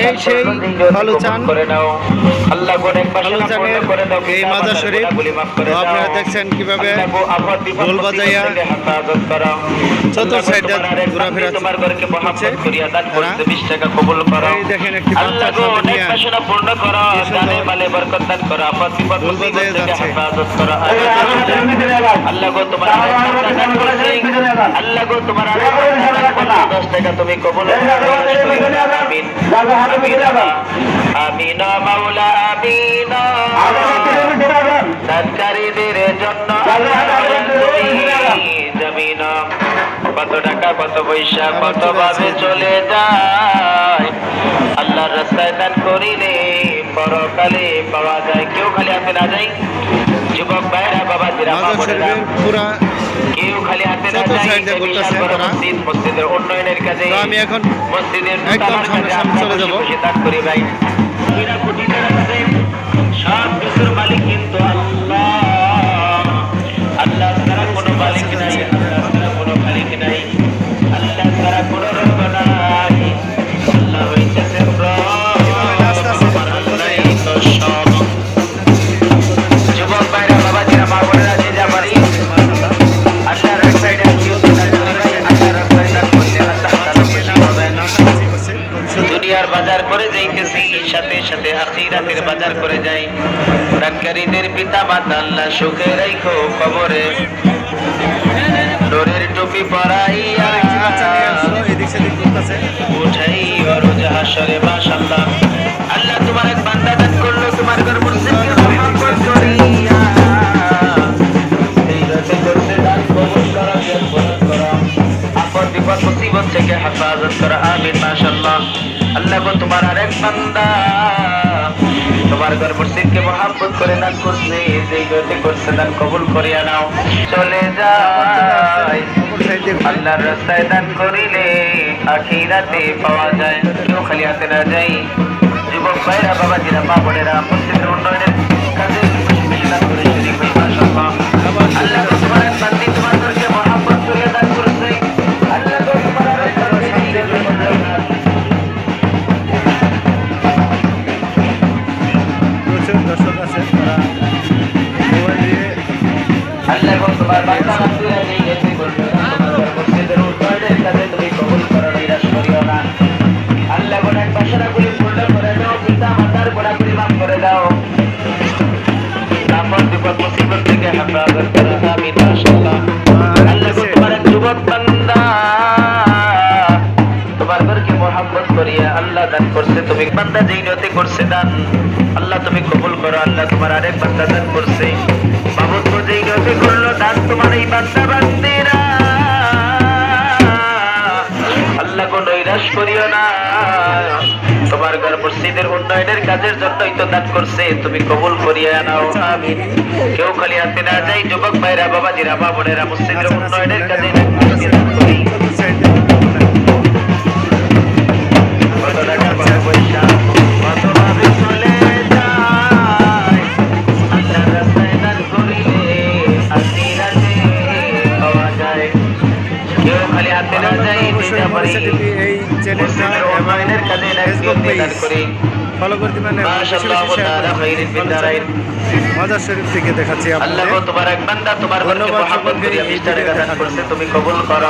এই সেই করে দাও এই মাজার শরীফ। আপনারা দেখছেন কীভাবে আল্লাহ গো ঢোল বাজাইয়া চতুর সাইডে ঘোরাফেরা তোমার এই দেখেন একটি ঢোল বাজাইয়া যাচ্ছে। আল্লাহ গো দশ টাকা তুমি কবুল আমিন আমিন আমিন মাওলা আমিন। সৎকারীদের জন্য জমিন। কত টাকা কত পয়সা কত ভাবে চলে যায়। আল্লাহর রাস্তায় দান করিলে পরকালে পাওয়া যায়। কেউ খালি হাতে না যায়। যুবক ভাইরা বাবা জিরা পুরা কেউ খালি হাতে না মসজিদের উন্নয়নের কাজে আমি এখন মসজিদের একদম সামনে চলে যাব। ভাই সব কিছুর দুনিয়ার বাজার করে যাইতেছি সাথে সাথে আখিরাতের বাজার করে যাই। প্রাণকারীদের পিতা মাতা আল্লাহ সুখে রাইখো কবরে। ডোরের টুপি পরাইয়া উঠাই আল্লাহ তোমার এক বান্দা দান করল, তোমার ঘর করা বিপদ, মুসিবত হেফাজত করা, আমিন, মাশাআল্লাহ। আল্লাহ গো, তোমার আরেক বান্দা। তোমার ঘর মসজিদকে মহাব্বত করে না করছে, যেই গতি করছে দান কবুল করিয়া নাও। চলে যায়। আল্লাহর রাস্তায় দান করিলে আখিরাতে পাওয়া যায়। কেউ খালি হাতে না যাই যুবক ভাইরা, বাবাজিরা, মা বোনেরা, মসজিদের উন্নয়নের আল্লাহ দান করছে তুমি বান্দা যেই নিয়তে করছে দান আল্লাহ তুমি কবুল করো আল্লাহ তোমার আরেক বান্দা দান করছে বাবুদ যেই করল দান তোমার এই বান্দা বান্দিরা আল্লাহ গো নৈরাশ করিও না। তোমার ঘর মসজিদের উন্নয়নের কাজের জন্যই তো দান করছে। তুমি কবুল করিয়া নাও। আমিন কেউ খালি হাতে না যাই। যুবক ভাইরা, বাবাজিরা বাবনেরা বোনেরা মসজিদের উন্নয়নের কাজে দান অবশ্যই মরিচা টিভি এই চ্যানেলটা এবং ফেসবুক পেজ ফলো করে দিবেন মাজার শরীফ থেকে দেখাচ্ছি আপনাদের ধন্যবাদ জন্য। তুমি কবুল করো